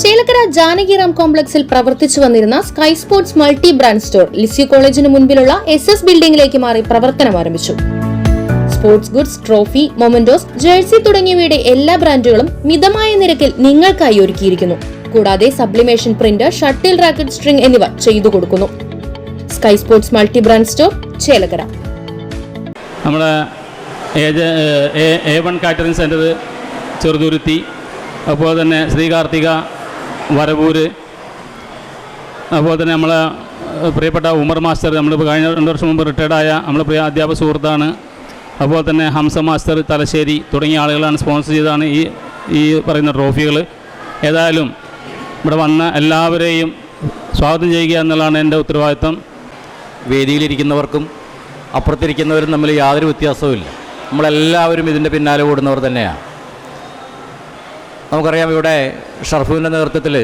ചേലക്കര ജാനകിറാം കോംപ്ലക്സിൽ പ്രവർത്തിച്ചു വന്നിരുന്ന Sky Sports multi brand store Lisieux കോളേജിന് മുൻപിലുള്ള എസ് എസ് ബിൽഡിംഗിലേക്ക് മാറി പ്രവർത്തനം ആരംഭിച്ചു. Sports goods trophy mementos jersey തുടങ്ങിയവയുടെ എല്ലാ ബ്രാൻഡുകളും മിതമായ നിരക്കിൽ നിങ്ങൾക്കായി ഒരുക്കിയിരിക്കുന്നു. കൂടാതെ sublimation print shuttle racket string എന്നിവ ചെയ്തു കൊടുക്കുന്നു. Sky Sports multi brand store Chelakkara. നമ്മുടെ A one catering centre Cheruthuruthy അതുപോലെ തന്നെ ശ്രീ കാർത്തിക വരവൂര്. അതുപോലെ തന്നെ നമ്മളെ പ്രിയപ്പെട്ട ഉമർ മാസ്റ്റർ നമ്മളിപ്പോൾ കഴിഞ്ഞ രണ്ട് വർഷം മുമ്പ് റിട്ടയർഡായ നമ്മളെ പ്രിയ അധ്യാപക സുഹൃത്താണ്. അതുപോലെ തന്നെ ഹംസ മാസ്റ്റർ തലശ്ശേരി തുടങ്ങിയ ആളുകളാണ് സ്പോൺസർ ചെയ്താണ് ഈ ഈ പറയുന്ന ട്രോഫികൾ ഏതായാലും ഇവിടെ വന്ന എല്ലാവരെയും സ്വാഗതം ചെയ്യുക എന്നുള്ളതാണ് എന്റെ ഉത്തരവാദിത്വം. വേദിയിലിരിക്കുന്നവർക്കും അപ്പുറത്തിരിക്കുന്നവരും തമ്മിൽ യാതൊരു വ്യത്യാസവുമില്ല. നമ്മളെല്ലാവരും ഇതിന്റെ പിന്നാലെ ഓടുന്നവർ തന്നെയാണ്. നമുക്കറിയാം ഇവിടെ ഷർഫുവിന്റെ നേതൃത്വത്തിൽ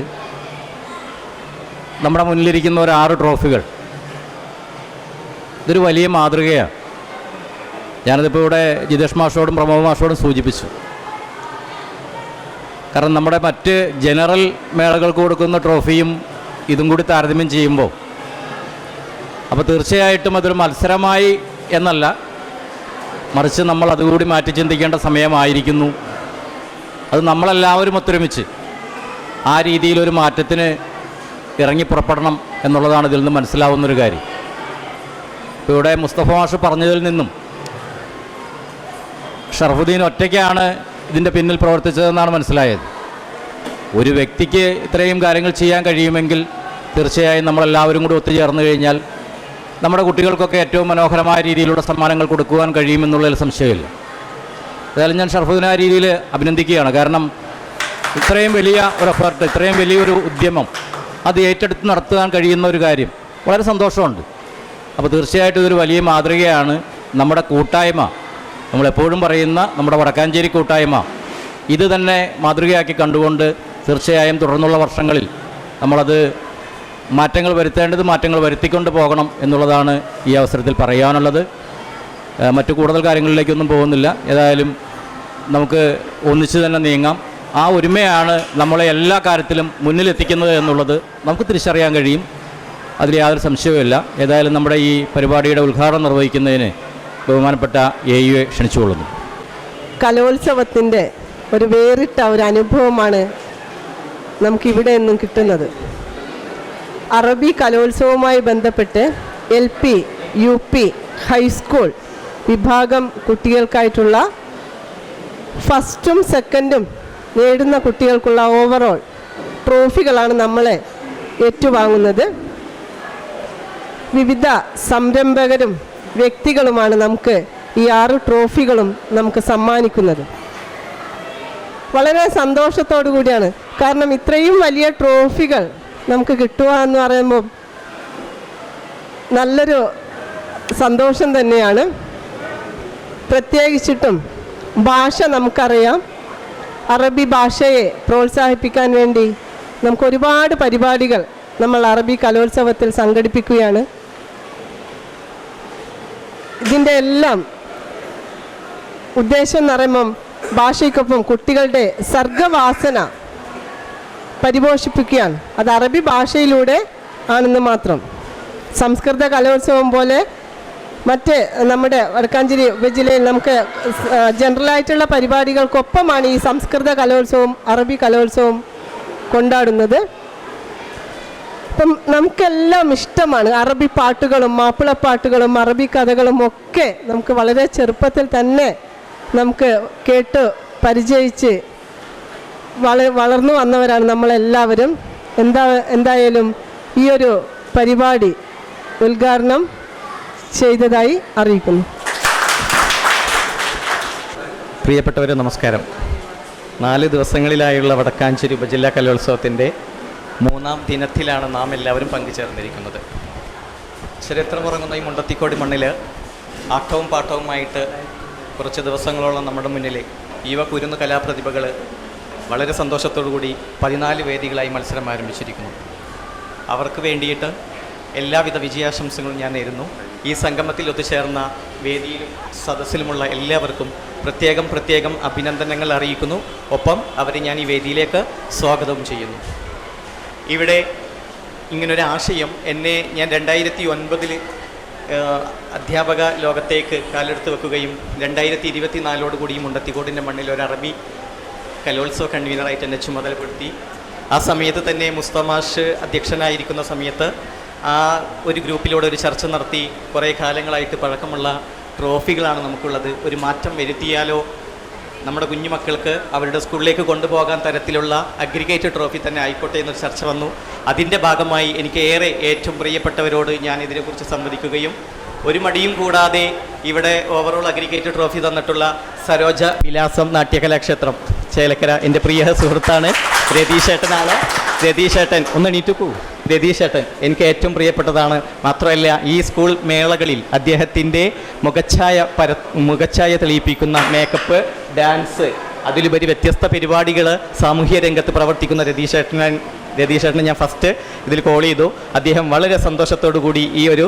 നമ്മുടെ മുന്നിലിരിക്കുന്ന ഒരു ആറ് ട്രോഫികൾ. ഇതൊരു വലിയ മാതൃകയാണ്. ഞാനതിപ്പോൾ ഇവിടെ ജിതേഷ് മാഷോടും പ്രമോദ് മാഷോടും സൂചിപ്പിച്ചു. കാരണം നമ്മുടെ മറ്റ് ജനറൽ മേളകൾക്ക് കൊടുക്കുന്ന ട്രോഫിയും ഇതും കൂടി താരതമ്യം ചെയ്യുമ്പോൾ അപ്പോൾ തീർച്ചയായിട്ടും അതൊരു മത്സരമായി എന്നല്ല മറിച്ച് നമ്മൾ അതുകൂടി മാറ്റി ചിന്തിക്കേണ്ട സമയമായിരിക്കുന്നു. അത് നമ്മളെല്ലാവരും ഒത്തൊരുമിച്ച് ആ രീതിയിലൊരു മാറ്റത്തിന് ഇറങ്ങി പുറപ്പെടണം എന്നുള്ളതാണ് ഇതിൽ നിന്ന് മനസ്സിലാവുന്നൊരു കാര്യം. ഇപ്പോൾ ഇവിടെ മുസ്തഫ മാഷ് പറഞ്ഞതിൽ നിന്നും ഷർഫുദ്ദീൻ ഒറ്റയ്ക്കാണ് ഇതിന്റെ പിന്നിൽ പ്രവർത്തിച്ചതെന്നാണ് മനസ്സിലായത്. ഒരു വ്യക്തിക്ക് ഇത്രയും കാര്യങ്ങൾ ചെയ്യാൻ കഴിയുമെങ്കിൽ തീർച്ചയായും നമ്മളെല്ലാവരും കൂടി ഒത്തുചേർന്ന് കഴിഞ്ഞാൽ നമ്മുടെ കുട്ടികൾക്കൊക്കെ ഏറ്റവും മനോഹരമായ രീതിയിലുള്ള സമ്മാനങ്ങൾ കൊടുക്കുവാൻ കഴിയുമെന്നുള്ളതിൽ സംശയമില്ല. ഏതായാലും ഞാൻ ഷർഫുദ്ദീൻ ആ രീതിയിൽ അഭിനന്ദിക്കുകയാണ്. കാരണം ഇത്രയും വലിയ ഒരു എഫേർട്ട് ഇത്രയും വലിയൊരു ഉദ്യമം അത് ഏറ്റെടുത്ത് നടത്താൻ കഴിയുന്ന ഒരു കാര്യം വളരെ സന്തോഷമുണ്ട്. അപ്പോൾ തീർച്ചയായിട്ടും ഇതൊരു വലിയ മാതൃകയാണ് നമ്മുടെ കൂട്ടായ്മ. നമ്മളെപ്പോഴും പറയുന്ന നമ്മുടെ വടക്കാഞ്ചേരി കൂട്ടായ്മ. ഇത് തന്നെ മാതൃകയാക്കി കണ്ടുകൊണ്ട് തീർച്ചയായും തുടർന്നുള്ള വർഷങ്ങളിൽ നമ്മളത് മാറ്റങ്ങൾ വരുത്തേണ്ടത് മാറ്റങ്ങൾ വരുത്തിക്കൊണ്ട് പോകണം എന്നുള്ളതാണ് ഈ അവസരത്തിൽ പറയാനുള്ളത്. മറ്റു കൂടുതൽ കാര്യങ്ങളിലേക്കൊന്നും പോകുന്നില്ല. ഏതായാലും നമുക്ക് ഒന്നിച്ച് തന്നെ നീങ്ങാം. ആ ഒരുമയാണ് നമ്മളെ എല്ലാ കാര്യത്തിലും മുന്നിലെത്തിക്കുന്നത് എന്നുള്ളത് നമുക്ക് തിരിച്ചറിയാൻ കഴിയും. അതിൽ യാതൊരു സംശയവുമില്ല ഏതായാലും നമ്മുടെ ഈ പരിപാടിയുടെ ഉദ്ഘാടനം നിർവഹിക്കുന്നതിന് ബഹുമാനപ്പെട്ട എ യു എ ക്ഷണിച്ചുകൊള്ളുന്നു. കലോത്സവത്തിന്റെ ഒരു വേറിട്ട ഒരു അനുഭവമാണ് നമുക്കിവിടെ നിന്നും കിട്ടുന്നത്. അറബി കലോത്സവവുമായി ബന്ധപ്പെട്ട് L P U P high school വിഭാഗം കുട്ടികൾക്കായിട്ടുള്ള ഫസ്റ്റും സെക്കൻഡും നേടുന്ന കുട്ടികൾക്കുള്ള ഓവറോൾ ട്രോഫികളാണ് നമ്മളെ ഏറ്റുവാങ്ങുന്നത്. വിവിധ സംരംഭകരും വ്യക്തികളുമാണ് നമുക്ക് ഈ ആറ് ട്രോഫികളും നമുക്ക് സമ്മാനിക്കുന്നത്. വളരെ സന്തോഷത്തോടു കൂടിയാണ്. കാരണം ഇത്രയും വലിയ ട്രോഫികൾ നമുക്ക് കിട്ടുക എന്ന് പറയുമ്പോൾ നല്ലൊരു സന്തോഷം തന്നെയാണ്. പ്രത്യേകിച്ചിട്ടും ഭാഷ നമുക്കറിയാം. അറബി ഭാഷയെ പ്രോത്സാഹിപ്പിക്കാൻ വേണ്ടി നമുക്ക് ഒരുപാട് പരിപാടികൾ നമ്മൾ അറബി കലോത്സവത്തിൽ സംഘടിപ്പിക്കുകയാണ്. ഇതിന്റെ എല്ലാം ഉദ്ദേശം എന്ന് പറയുമ്പം ഭാഷയ്ക്കൊപ്പം കുട്ടികളുടെ സർഗവാസന പരിപോഷിപ്പിക്കുകയാണ്. അത് അറബി ഭാഷയിലൂടെ ആണെന്ന് മാത്രം. സംസ്കൃത കലോത്സവം പോലെ മറ്റ് നമ്മുടെ വടക്കാഞ്ചേരി ഉപജില്ലയിൽ നമുക്ക് ജനറലായിട്ടുള്ള പരിപാടികൾക്കൊപ്പമാണ് ഈ സംസ്കൃത കലോത്സവം അറബി കലോത്സവം കൊണ്ടാടുന്നത്. അപ്പം നമുക്കെല്ലാം ഇഷ്ടമാണ്. അറബി പാട്ടുകളും മാപ്പിളപ്പാട്ടുകളും അറബി കഥകളും ഒക്കെ നമുക്ക് വളരെ ചെറുപ്പത്തിൽ തന്നെ നമുക്ക് കേട്ട് പരിചയിച്ച് വള വളർന്നു വന്നവരാണ് നമ്മളെല്ലാവരും. എന്താ എന്തായാലും ഈ ഒരു പരിപാടി ഉദ്ഘാടനം ചെയ്തതായി അറിയിക്കുന്നു. പ്രിയപ്പെട്ടവരെ നമസ്കാരം. നാല് ദിവസങ്ങളിലായുള്ള വടക്കാഞ്ചേരി ഉപജില്ലാ കലോത്സവത്തിന്റെ മൂന്നാം ദിനത്തിലാണ് നാം എല്ലാവരും പങ്കുചേർന്നിരിക്കുന്നത്. ചരിത്രമുറങ്ങുന്ന ഈ മുണ്ടത്തിക്കോടി മണ്ണിൽ ആട്ടവും പാട്ടവുമായിട്ട് കുറച്ച് ദിവസങ്ങളോളം നമ്മുടെ മുന്നിൽ യുവ കുരുന്ന് കലാപ്രതിഭകൾ വളരെ കൂടി പതിനാല് വേദികളായി മത്സരം ആരംഭിച്ചിരിക്കുന്നു. അവർക്ക് വേണ്ടിയിട്ട് എല്ലാവിധ വിജയാശംസകളും ഞാൻ നേരുന്നു. ഈ സംഗമത്തിൽ ഒത്തുചേർന്ന വേദിയിലും സദസ്സിലുമുള്ള എല്ലാവർക്കും പ്രത്യേകം പ്രത്യേകം അഭിനന്ദനങ്ങൾ അറിയിക്കുന്നു. ഒപ്പം അവരെ ഞാൻ ഈ വേദിയിലേക്ക് സ്വാഗതവും ചെയ്യുന്നു. ഇവിടെ ഇങ്ങനൊരു ആശയം എന്നെ ഞാൻ രണ്ടായിരത്തി ഒൻപതിൽ അധ്യാപക ലോകത്തേക്ക് കാലെടുത്ത് വെക്കുകയും രണ്ടായിരത്തി ഇരുപത്തി നാലോടുകൂടി മുണ്ടത്തിക്കോടിന്റെ മണ്ണിൽ ഒരു അറബി കലോത്സവ കൺവീനറായിട്ട് എന്നെ ചുമതലപ്പെടുത്തി. ആ സമയത്ത് തന്നെ മുസ്തമാഷ് അധ്യക്ഷനായിരിക്കുന്ന സമയത്ത് ആ ഒരു ഗ്രൂപ്പിലൂടെ ഒരു ചർച്ച നടത്തി കുറേ കാലങ്ങളായിട്ട് പഴക്കമുള്ള ട്രോഫികളാണ് നമുക്കുള്ളത്. ഒരു മാറ്റം വരുത്തിയാലോ നമ്മുടെ കുഞ്ഞുമക്കൾക്ക് അവരുടെ സ്കൂളിലേക്ക് കൊണ്ടുപോകാൻ തരത്തിലുള്ള അഗ്രിഗേറ്റ് ട്രോഫി തന്നെ ആയിക്കോട്ടെ എന്നൊരു ചർച്ച വന്നു. അതിന്റെ ഭാഗമായി എനിക്ക് ഏറെ ഏറ്റവും പ്രിയപ്പെട്ടവരോട് ഞാൻ ഇതിനെക്കുറിച്ച് സംവദിക്കുകയും ഒരു മടിയും കൂടാതെ ഇവിടെ ഓവറോൾ അഗ്രിഗേറ്റ് ട്രോഫി തന്നിട്ടുള്ള സരോജ വിലാസം നാട്യകലാക്ഷേത്രം ചേലക്കര. എന്റെ പ്രിയ സുഹൃത്താണ്. രതീഷേട്ടനാണ് രതീഷേട്ടൻ ഒന്ന് എണീറ്റുക്കൂ. രതീഷേട്ടൻ എനിക്ക് ഏറ്റവും പ്രിയപ്പെട്ടതാണ് മാത്രമല്ല ഈ സ്കൂൾ മേളകളിൽ അദ്ദേഹത്തിന്റെ മുഖച്ഛായ പര മുഖച്ഛായ തെളിയിപ്പിക്കുന്ന മേക്കപ്പ് ഡാൻസ് അതിലുപരി വ്യത്യസ്ത പരിപാടികൾ സാമൂഹ്യ രംഗത്ത് പ്രവർത്തിക്കുന്ന രതീഷേട്ടനെ രതീഷേട്ടനെ ഞാൻ ഫസ്റ്റ് ഇതിൽ കോൾ ചെയ്തു. അദ്ദേഹം വളരെ സന്തോഷത്തോടു കൂടി ഈ ഒരു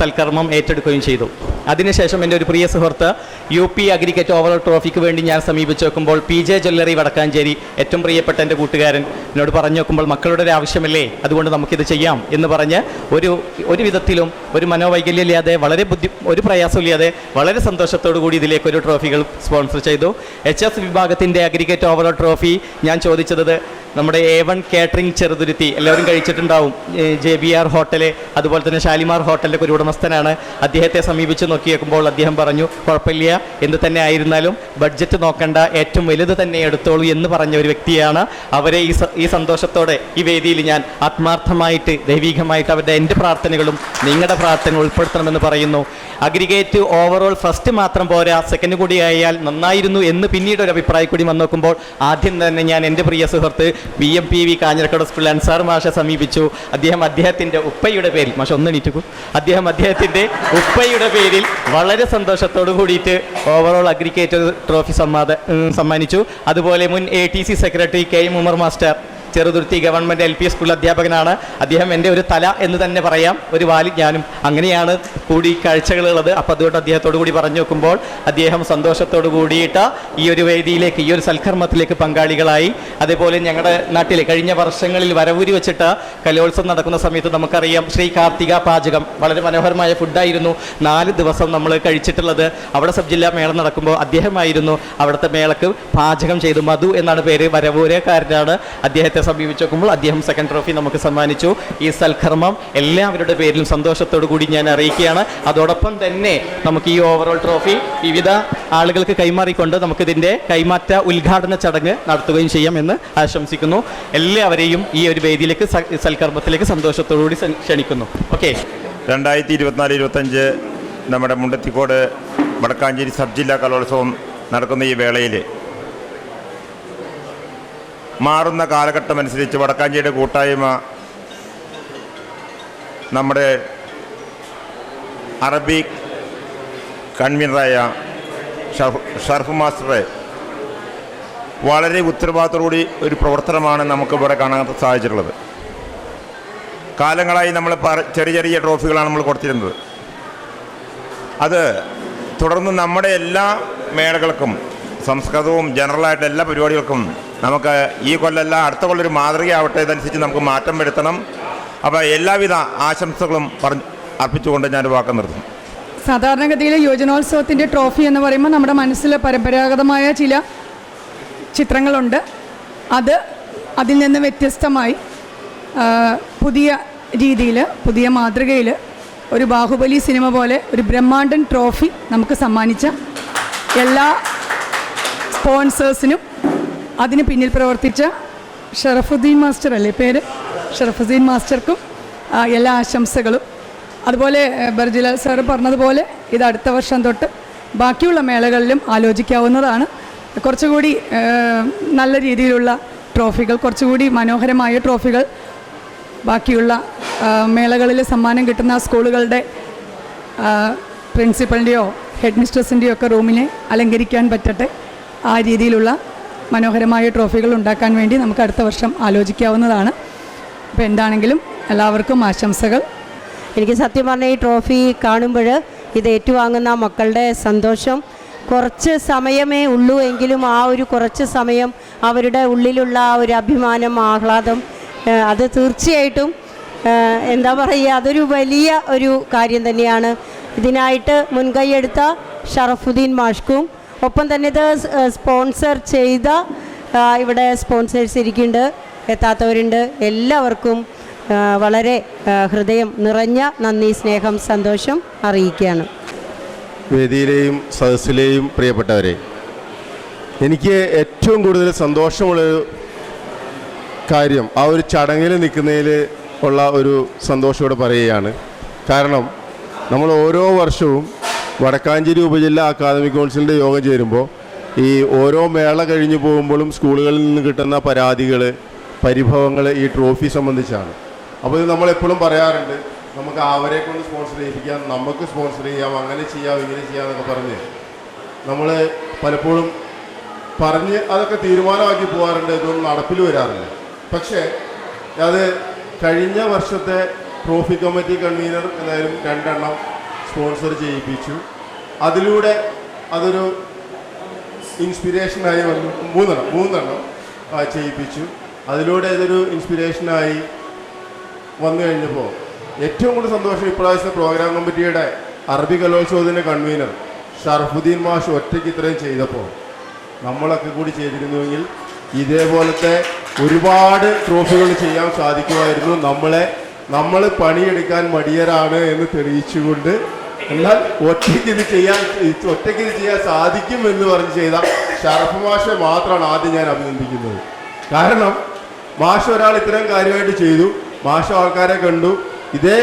സൽക്കർമ്മം ഏറ്റെടുക്കുകയും ചെയ്തു. അതിനുശേഷം എന്റെ ഒരു പ്രിയ സുഹൃത്ത് യു പി അഗ്രിക്കറ്റ് ഓവറോൾ ട്രോഫിക്ക് വേണ്ടി ഞാൻ സമീപിച്ചു നോക്കുമ്പോൾ പി ജെ ജ്വല്ലറി വടക്കാഞ്ചേരി ഏറ്റവും പ്രിയപ്പെട്ട എന്റെ കൂട്ടുകാരൻ എന്നോട് പറഞ്ഞു നോക്കുമ്പോൾ മക്കളുടെ ഒരു ആവശ്യമല്ലേ? അതുകൊണ്ട് നമുക്കിത് ചെയ്യാം എന്ന് പറഞ്ഞ് ഒരു ഒരു വിധത്തിലും ഒരു മനോവൈകല്യമില്ലാതെ വളരെ ബുദ്ധി ഒരു പ്രയാസമില്ലാതെ വളരെ സന്തോഷത്തോടു കൂടി ഇതിലേക്ക് ഒരു ട്രോഫികൾ സ്പോൺസർ ചെയ്തു. എച്ച് എസ് വിഭാഗത്തിന്റെ അഗ്രിഗേറ്റ് ഓവറോൾ ട്രോഫി ഞാൻ ചോദിച്ചത് നമ്മുടെ എ വൺ കാറ്ററിംഗ് ചെറുതുരുത്തി എല്ലാവരും കഴിച്ചിട്ടുണ്ടാവും. ജെ ബി ആർ ഹോട്ടൽ അതുപോലെ തന്നെ ഷാലിമാർ ഹോട്ടലിന്റെ ഒരു ഉടമസ്ഥനാണ് അദ്ദേഹത്തെ സമീപിച്ച് നോക്കിയേക്കുമ്പോൾ അദ്ദേഹം പറഞ്ഞു കുഴപ്പമില്ല എന്ത് തന്നെ ആയിരുന്നാലും ബഡ്ജറ്റ് നോക്കേണ്ട ഏറ്റവും വലുത് തന്നെ എടുത്തോളൂ എന്ന് പറഞ്ഞ ഒരു വ്യക്തിയാണ്. അവരെ ഈ ഈ സന്തോഷത്തോടെ ഈ വേദിയിൽ ഞാൻ ആത്മാർത്ഥമായിട്ട് ദൈവികമായിട്ട് അവരുടെ എന്റെ പ്രാർത്ഥനകളും നിങ്ങളുടെ പ്രാർത്ഥന ഉൾപ്പെടുത്തണമെന്ന് പറയുന്നു. അഗ്രിഗേറ്റ് ഓവറോൾ ഫസ്റ്റ് മാത്രം പോരാ സെക്കൻഡ് കൂടി ആയാൽ നന്നായിരുന്നു എന്ന് പിന്നീട് ഒരു അഭിപ്രായം കൂടി വന്നോക്കുമ്പോൾ ആദ്യം തന്നെ ഞാൻ എന്റെ പ്രിയ സുഹൃത്ത് B M P V Kanjirakode സ്കൂളിൽ അൻസാർ മാഷെ സമീപിച്ചു. അദ്ദേഹം അദ്ദേഹത്തിന്റെ ഉപ്പയുടെ പേരിൽ മാഷ ഒന്ന് എണീറ്റു അദ്ദേഹം അദ്ദേഹത്തിന്റെ ഉപ്പയുടെ പേരിൽ വളരെ സന്തോഷത്തോടു കൂടിയിട്ട് ഓവറോൾ അഗ്രിക്കേറ്റർ ട്രോഫി സമ്മാന സമ്മാനിച്ചു. അതുപോലെ മുൻ A T C secretary K M Umar master Cheruthuruthy government L P school അധ്യാപകനാണ്. അദ്ദേഹം എന്റെ ഒരു തല എന്ന് തന്നെ പറയാം. ഒരു വാലി ഞാനും. അങ്ങനെയാണ് കൂടി കാഴ്ചകളുള്ളത്. അപ്പോൾ അതുകൊണ്ട് അദ്ദേഹത്തോടു കൂടി പറഞ്ഞു നോക്കുമ്പോൾ അദ്ദേഹം സന്തോഷത്തോടു കൂടിയിട്ട് ഈ ഒരു വേദിയിലേക്ക് ഈ ഒരു സൽക്കർമ്മത്തിലേക്ക് പങ്കാളികളായി. അതേപോലെ ഞങ്ങളുടെ നാട്ടിലെ കഴിഞ്ഞ വർഷങ്ങളിൽ വരവൂരി വെച്ചിട്ട് കലോത്സവം നടക്കുന്ന സമയത്ത് നമുക്കറിയാം ശ്രീ കാർത്തിക പാചകം. വളരെ മനോഹരമായ ഫുഡായിരുന്നു. നാല് ദിവസം നമ്മൾ കഴിച്ചിട്ടുള്ളത്. അവിടെ സബ് ജില്ലാ മേള നടക്കുമ്പോൾ അദ്ദേഹമായിരുന്നു അവിടുത്തെ മേളക്ക് പാചകം ചെയ്തു മധു എന്നാണ് പേര്. വരവൂരക്കാരനാണ് അദ്ദേഹത്തെ സമീപിച്ച് നോക്കുമ്പോൾ അദ്ദേഹം സെക്കൻഡ് ട്രോഫി നമുക്ക് സമ്മാനിച്ചു. ഈ സൽക്കർമ്മം എല്ലാവരുടെ പേരിലും സന്തോഷത്തോടു കൂടി ഞാൻ അറിയിക്കുകയാണ്. അതോടൊപ്പം തന്നെ നമുക്ക് ഈ ഓവറോൾ ട്രോഫി വിവിധ ആളുകൾക്ക് കൈമാറിക്കൊണ്ട് നമുക്കിതിന്റെ കൈമാറ്റ ഉദ്ഘാടന ചടങ്ങ് നടത്തുകയും ചെയ്യാം എന്ന് ആശംസിക്കുന്നു. എല്ലാവരെയും ഈ ഒരു വേദിയിലേക്ക് സൽക്കർമ്മത്തിലേക്ക് സന്തോഷത്തോടു കൂടി ക്ഷണിക്കുന്നു. ഓക്കെ രണ്ടായിരത്തി ഇരുപത്തിനാല് ഇരുപത്തഞ്ച് നമ്മുടെ മുണ്ടത്തിക്കോട് വടക്കാഞ്ചേരി സബ് ജില്ലാ കലോത്സവം നടക്കുന്ന ഈ വേളയിൽ മാറുന്ന കാലഘട്ടം കാലഘട്ടമനുസരിച്ച് വടക്കാഞ്ചേരിയുടെ കൂട്ടായ്മ നമ്മുടെ അറബി കൺവീനറായ ഷർഫ് മാസ്റ്ററെ വളരെ ഉത്തരവാദിത്തോടുകൂടി ഒരു പ്രവർത്തനമാണ് നമുക്ക് ഇവിടെ കാണാൻ സാധിച്ചിട്ടുള്ളത്. കാലങ്ങളായി നമ്മൾ ചെറിയ ചെറിയ ട്രോഫികളാണ് നമ്മൾ കൊടുത്തിരുന്നത്. അത് തുടർന്ന് നമ്മുടെ എല്ലാ മേളകൾക്കും സംസ്കൃതവും ജനറലായിട്ട് എല്ലാ പരിപാടികൾക്കും നമുക്ക് ഈ കൊല്ലമല്ല അടുത്ത കൊല്ലൊരു മാതൃകയാവട്ടെ ഇതനുസരിച്ച് നമുക്ക് മാറ്റം വരുത്തണം. അപ്പോൾ എല്ലാവിധ ആശംസകളും പറഞ്ഞ് അർപ്പിച്ചുകൊണ്ട് ഞാൻ വാക്ക് നിർത്തുന്നു. സാധാരണഗതിയിൽ യുവജനോത്സവത്തിന്റെ ട്രോഫി എന്ന് പറയുമ്പോൾ നമ്മുടെ മനസ്സിൽ പരമ്പരാഗതമായ ചില ചിത്രങ്ങളുണ്ട്. അത് അതിൽ നിന്ന് വ്യത്യസ്തമായി പുതിയ രീതിയിൽ പുതിയ മാതൃകയിൽ ഒരു ബാഹുബലി സിനിമ പോലെ ഒരു ബ്രഹ്മാണ്ടൻ ട്രോഫി നമുക്ക് സമ്മാനിച്ച എല്ലാ സ്പോൺസേഴ്സിനും അതിന് പിന്നിൽ പ്രവർത്തിച്ച ഷറഫുദ്ദീൻ മാസ്റ്റർ അല്ലേ പേര്? ഷറഫുദ്ദീൻ മാസ്റ്റർക്കും എല്ലാ ആശംസകളും. അതുപോലെ ബർജിലാൽ സാറ് പറഞ്ഞതുപോലെ ഇത് അടുത്ത വർഷം തൊട്ട് ബാക്കിയുള്ള മേളകളിലും ആലോചിക്കാവുന്നതാണ്. കുറച്ചുകൂടി നല്ല രീതിയിലുള്ള ട്രോഫികൾ കുറച്ചുകൂടി മനോഹരമായ ട്രോഫികൾ ബാക്കിയുള്ള മേളകളിൽ സമ്മാനം കിട്ടുന്ന സ്കൂളുകളുടെ പ്രിൻസിപ്പളിന്റെയോ ഹെഡ് മിസ്ട്രസിന്റെയോ ഒക്കെ റൂമിനെ അലങ്കരിക്കാൻ പറ്റട്ടെ ആ രീതിയിലുള്ള മനോഹരമായ ട്രോഫികൾ ഉണ്ടാക്കാൻ വേണ്ടി നമുക്ക് അടുത്ത വർഷം ആലോചിക്കാവുന്നതാണ്. അപ്പോൾ എന്താണെങ്കിലും എല്ലാവർക്കും ആശംസകൾ. എനിക്ക് സത്യം പറഞ്ഞാൽ ഈ ട്രോഫി കാണുമ്പോൾ ഇത് ഏറ്റുവാങ്ങുന്ന മക്കളുടെ സന്തോഷം. കുറച്ച് സമയമേ ഉള്ളൂ എങ്കിലും ആ ഒരു കുറച്ച് സമയം അവരുടെ ഉള്ളിലുള്ള ആ ഒരു അഭിമാനം ആഹ്ലാദം അത് തീർച്ചയായിട്ടും എന്താ പറയുക അതൊരു വലിയ ഒരു കാര്യം തന്നെയാണ്. ഇതിനായിട്ട് മുൻകൈയെടുത്ത ഷറഫുദ്ദീൻ മാഷ്ക്കും ഒപ്പം തന്നെ ഇത് സ്പോൺസർ ചെയ്ത ഇവിടെ സ്പോൺസേഴ്സ് ഇരിക്കുന്നുണ്ട് എത്താത്തവരുണ്ട്. എല്ലാവർക്കും വളരെ ഹൃദയം നിറഞ്ഞ നന്ദി സ്നേഹം സന്തോഷം അറിയിക്കുകയാണ്. വേദിയിലെയും സദസ്സിലെയും പ്രിയപ്പെട്ടവരെ എനിക്ക് ഏറ്റവും കൂടുതൽ സന്തോഷമുള്ളൊരു കാര്യം ആ ഒരു ചടങ്ങിൽ നിൽക്കുന്നതിൽ ഉള്ള ഒരു സന്തോഷത്തോടെ പറയുകയാണ്. കാരണം നമ്മൾ ഓരോ വർഷവും വടക്കാഞ്ചേരി ഉപജില്ല അക്കാദമിക് കൗൺസിലിന്റെ യോഗം ചേരുമ്പോൾ ഈ ഓരോ മേള കഴിഞ്ഞു പോകുമ്പോഴും സ്കൂളുകളിൽ നിന്ന് കിട്ടുന്ന പരാതികൾ പരിഭവങ്ങൾ ഈ ട്രോഫി സംബന്ധിച്ചാണ്. അപ്പോൾ ഇത് നമ്മളെപ്പോഴും പറയാറുണ്ട് നമുക്ക് അവരെ കൊണ്ട് സ്പോൺസർ ചെയ്യിപ്പിക്കാം നമുക്ക് സ്പോൺസർ ചെയ്യാം അങ്ങനെ ചെയ്യാം ഇങ്ങനെ ചെയ്യാം എന്നൊക്കെ പറഞ്ഞ്. നമ്മൾ പലപ്പോഴും പറഞ്ഞ് അതൊക്കെ തീരുമാനമാക്കി പോകാറുണ്ട് ഇതൊന്നും നടപ്പിൽ വരാറില്ല. പക്ഷേ അത് കഴിഞ്ഞ വർഷത്തെ ട്രോഫി കമ്മിറ്റി കൺവീനർ എന്തായാലും രണ്ടെണ്ണം സ്പോൺസർ ചെയ്യിപ്പിച്ചു. അതിലൂടെ അതൊരു ഇൻസ്പിരേഷനായി വന്നു. മൂന്നെണ്ണം മൂന്നെണ്ണം ചെയ്യിപ്പിച്ചു. അതിലൂടെ ഇതൊരു ഇൻസ്പിരേഷനായി വന്നു കഴിഞ്ഞപ്പോൾ ഏറ്റവും കൂടുതൽ സന്തോഷം ഇപ്രാവശ്യത്തെ പ്രോഗ്രാം കമ്മിറ്റിയുടെ അറബി കലോത്സവത്തിന്റെ കൺവീനർ ഷർഫുദ്ദീൻ മാഷ് ഒറ്റയ്ക്ക് ഇത്രയും ചെയ്തപ്പോൾ നമ്മളൊക്കെ കൂടി ചെയ്തിരുന്നുവെങ്കിൽ ഇതേപോലത്തെ ഒരുപാട് ട്രോഫികൾ ചെയ്യാൻ സാധിക്കുമായിരുന്നു. നമ്മളെ നമ്മൾ പണിയെടുക്കാൻ മടിയരാണ് എന്ന് തെളിയിച്ചുകൊണ്ട് എന്നാൽ ഒറ്റയ്ക്ക് ഇത് ചെയ്യാൻ ഒറ്റയ്ക്ക് ഇത് ചെയ്യാൻ സാധിക്കും എന്ന് പറഞ്ഞ് ചെയ്ത ഷറഫ് മാഷെ മാത്രമാണ് ആദ്യം ഞാൻ അഭിനന്ദിക്കുന്നത്. കാരണം മാഷ് ഒരാൾ ഇത്തരം കാര്യമായിട്ട് ചെയ്തു. മാഷ ആൾക്കാരെ കണ്ടു. ഇതേ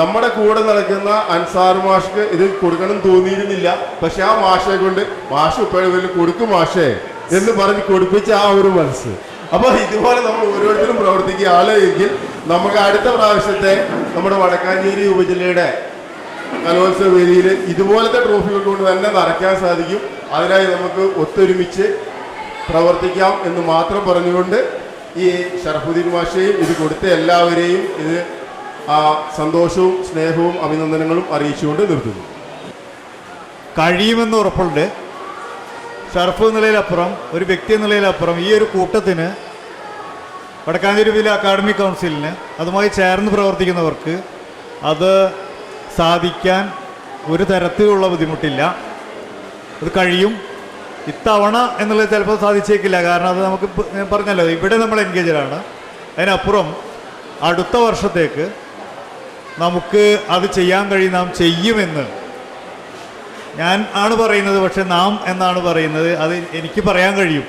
നമ്മുടെ കൂടെ നടക്കുന്ന അൻസാർ മാഷ്ക്ക് ഇത് കൊടുക്കണം തോന്നിയിരുന്നില്ല. പക്ഷെ ആ മാഷെ കൊണ്ട് മാഷ് ഇപ്പോഴും കൊടുക്കും മാഷേ എന്ന് പറഞ്ഞ് കൊടുപ്പിച്ച ആ ഒരു മനസ്സ്. അപ്പൊ ഇതുപോലെ നമ്മൾ ഓരോരുത്തരും പ്രവർത്തിക്കുക ആളെങ്കിൽ നമുക്ക് അടുത്ത പ്രാവശ്യത്തെ നമ്മുടെ വടക്കാഞ്ചേരി ഉപജില്ലയുടെ കലോത്സവ വേദിയിൽ ഇതുപോലത്തെ ട്രോഫികൾ കൊണ്ട് തന്നെ നിറയ്ക്കാൻ സാധിക്കും. അതിനായി നമുക്ക് ഒത്തൊരുമിച്ച് പ്രവർത്തിക്കാം എന്ന് മാത്രം പറഞ്ഞുകൊണ്ട് ഈ ഷറഫുദ്ദീൻ മാഷയും ഇത് കൊടുത്ത എല്ലാവരെയും ഇത് സന്തോഷവും സ്നേഹവും അഭിനന്ദനങ്ങളും അറിയിച്ചുകൊണ്ട് നിർത്തുന്നു. കഴിയുമെന്ന് ഉറപ്പുണ്ട്. ഷർഫ് നിലയിലപ്പുറം ഒരു വ്യക്തി നിലയിലപ്പുറം ഈ ഒരു കൂട്ടത്തിന് വടക്കാഞ്ചേരി വില അക്കാഡമിക് കൗൺസിലിന് അതുമായി ചേർന്ന് പ്രവർത്തിക്കുന്നവർക്ക് അത് സാധിക്കാൻ ഒരു തരത്തിലുള്ള ബുദ്ധിമുട്ടില്ല. അത് കഴിയും. ഇത്തവണ എന്നുള്ളത് ചിലപ്പോൾ സാധിച്ചേക്കില്ല. കാരണം അത് നമുക്ക് ഞാൻ പറഞ്ഞല്ലോ ഇവിടെ നമ്മൾ എൻഗേജഡാണ് അതിനപ്പുറം അടുത്ത വർഷത്തേക്ക് നമുക്ക് അത് ചെയ്യാൻ കഴിയും നാം ചെയ്യുമെന്ന്. ഞാൻ ആണ് പറയുന്നത് പക്ഷെ നാം എന്നാണ് പറയുന്നത് അത് എനിക്ക് പറയാൻ കഴിയും.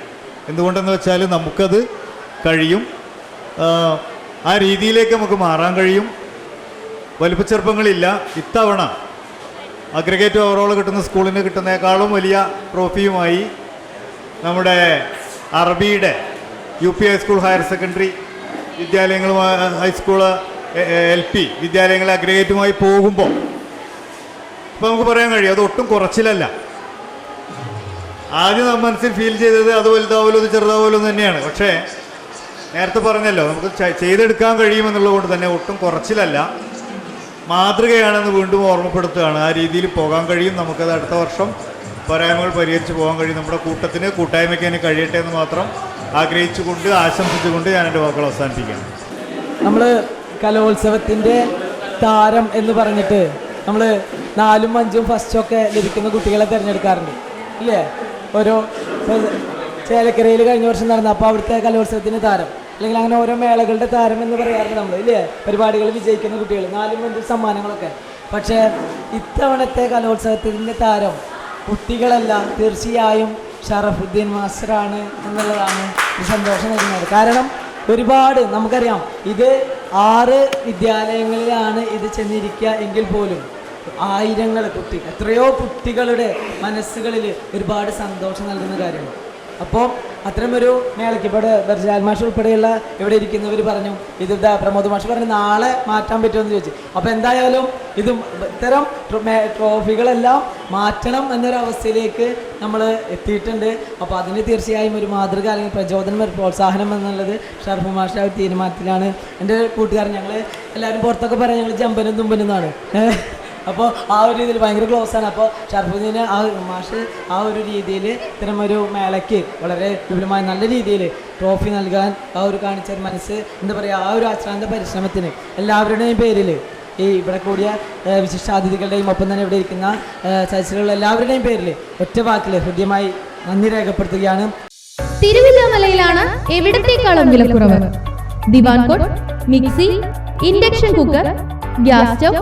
എന്തുകൊണ്ടെന്ന് വെച്ചാൽ നമുക്കത് കഴിയും. ആ, രീതിയിലേക്ക് നമുക്ക് മാറാൻ കഴിയും. വലിപ്പച്ചെറുപ്പങ്ങളില്ല. ഇത്തവണ അഗ്രഗേറ്റ് ഓവറോൾ കിട്ടുന്ന സ്കൂളിന് കിട്ടുന്നേക്കാളും വലിയ ട്രോഫിയുമായി നമ്മുടെ അറബിയുടെ U P high school higher secondary വിദ്യാലയങ്ങളും ഹൈസ്കൂൾ എൽ പി വിദ്യാലയങ്ങളെ അഗ്രഗേറ്റുമായി പോകുമ്പോൾ ഇപ്പം നമുക്ക് പറയാൻ കഴിയും. അത് ഒട്ടും കുറച്ചിലല്ല. ആദ്യം നമ്മൾ മനസ്സിൽ ഫീൽ ചെയ്തത് അത് വലുതാവലോ അത് ചെറുതാവലോ തന്നെയാണ്. പക്ഷേ നേരത്തെ പറഞ്ഞല്ലോ നമുക്ക് ചെയ്തെടുക്കാൻ കഴിയുമെന്നുള്ളത് കൊണ്ട് തന്നെ ഒട്ടും കുറച്ചിലല്ല. മാതൃകയാണെന്ന് വീണ്ടും ഓർമ്മപ്പെടുത്തുകയാണ്. ആ രീതിയിൽ പോകാൻ കഴിയും നമുക്കത് അടുത്ത വർഷം. പോരായ്മകൾ പരിഹരിച്ച് പോകാൻ കഴിയും. നമ്മുടെ കൂട്ടത്തിന് കൂട്ടായ്മയ്ക്ക് അതിന് കഴിയട്ടെ എന്ന് മാത്രം ആഗ്രഹിച്ചുകൊണ്ട് ആശംസിച്ചുകൊണ്ട് ഞാൻ എന്റെ വാക്കുകൾ അവസാനിപ്പിക്കാം നമ്മൾ കലോത്സവത്തിന്റെ താരം എന്ന് പറഞ്ഞിട്ട് നമ്മൾ നാലും അഞ്ചും ഫസ്റ്റും ഒക്കെ ലഭിക്കുന്ന കുട്ടികളെ തിരഞ്ഞെടുക്കാറുണ്ട്. ഇല്ലേ? ഓരോ ചേലക്കരയിൽ കഴിഞ്ഞ വർഷം നടന്ന അപ്പോൾ അവിടുത്തെ കലോത്സവത്തിന് താരം. അല്ലെങ്കിൽ അങ്ങനെ ഓരോ മേളകളുടെ താരം എന്ന് പറയാറുണ്ട് നമ്മൾ ഇല്ലേ? പരിപാടികൾ വിജയിക്കുന്ന കുട്ടികൾ നാലും അഞ്ചും സമ്മാനങ്ങളൊക്കെ. പക്ഷേ ഇത്തവണത്തെ കലോത്സവത്തിന്റെ താരം കുട്ടികളല്ല തീർച്ചയായും ഷറഫുദ്ദീൻ മാസ്റ്ററാണ് എന്നുള്ളതാണ് സന്തോഷം നൽകുന്നത്. കാരണം ഒരുപാട് നമുക്കറിയാം ഇത് ആറ് വിദ്യാലയങ്ങളിലാണ് ഇത് ചെന്നിരിക്കുക എങ്കിൽ പോലും ആയിരങ്ങൾ കുട്ടി എത്രയോ കുട്ടികളുടെ മനസ്സുകളിൽ ഒരുപാട് സന്തോഷം നൽകുന്ന കാര്യമാണ്. അപ്പോൾ അത്തരമൊരു മേളയ്ക്ക് ഇവിടെ ബർജാൽ മാഷ് ഉൾപ്പെടെയുള്ള ഇവിടെ ഇരിക്കുന്നവർ പറഞ്ഞു ഇത് ഇതാ പ്രമോദ് മാഷ് പറഞ്ഞു നാളെ മാറ്റാൻ പറ്റുമെന്ന് ചോദിച്ചു. അപ്പോൾ എന്തായാലും ഇത് ഇത്തരം ട്രോഫികളെല്ലാം മാറ്റണം എന്നൊരവസ്ഥയിലേക്ക് നമ്മൾ എത്തിയിട്ടുണ്ട്. അപ്പോൾ അതിന് തീർച്ചയായും ഒരു മാതൃക അല്ലെങ്കിൽ പ്രചോദനം ഒരു പ്രോത്സാഹനം എന്നുള്ളത് ഷർഫ് മാഷ തീരുമാനത്തിലാണ്. എന്റെ കൂട്ടുകാരൻ ഞങ്ങൾ എല്ലാവരും പുറത്തൊക്കെ പറയാം ഞങ്ങൾ ജമ്പനും തുമ്പനും എന്നാണ് അപ്പോൾ ആ ഒരു രീതിയിൽ ഭയങ്കര ക്ലോസ് ആണ്. അപ്പോൾ ഷർഫുദ്ദീന് ആ മാഷ് ആ ഒരു രീതിയിൽ ഇത്തരം ഒരു മേളയ്ക്ക് വളരെ വിപുലമായ നല്ല രീതിയിൽ ട്രോഫി നൽകാൻ ആ ഒരു കാണിച്ച ഒരു മനസ്സ് എന്താ പറയുക ആ ഒരു അശ്രാന്ത പരിശ്രമത്തിന് എല്ലാവരുടെയും പേരിൽ ഈ ഇവിടെ കൂടിയ വിശിഷ്ടാതിഥികളുടെയും ഒപ്പം തന്നെ ഇവിടെ ഇരിക്കുന്ന ഏഹ്, എല്ലാവരുടെയും പേരിൽ ഒറ്റ വാക്കിൽ ഹൃദ്യമായി നന്ദി രേഖപ്പെടുത്തുകയാണ്. തിരുവല്ലാമലയിലാണ് എവിടത്തേക്കാളും കുറവ് divan cot mixie induction cooker gas stove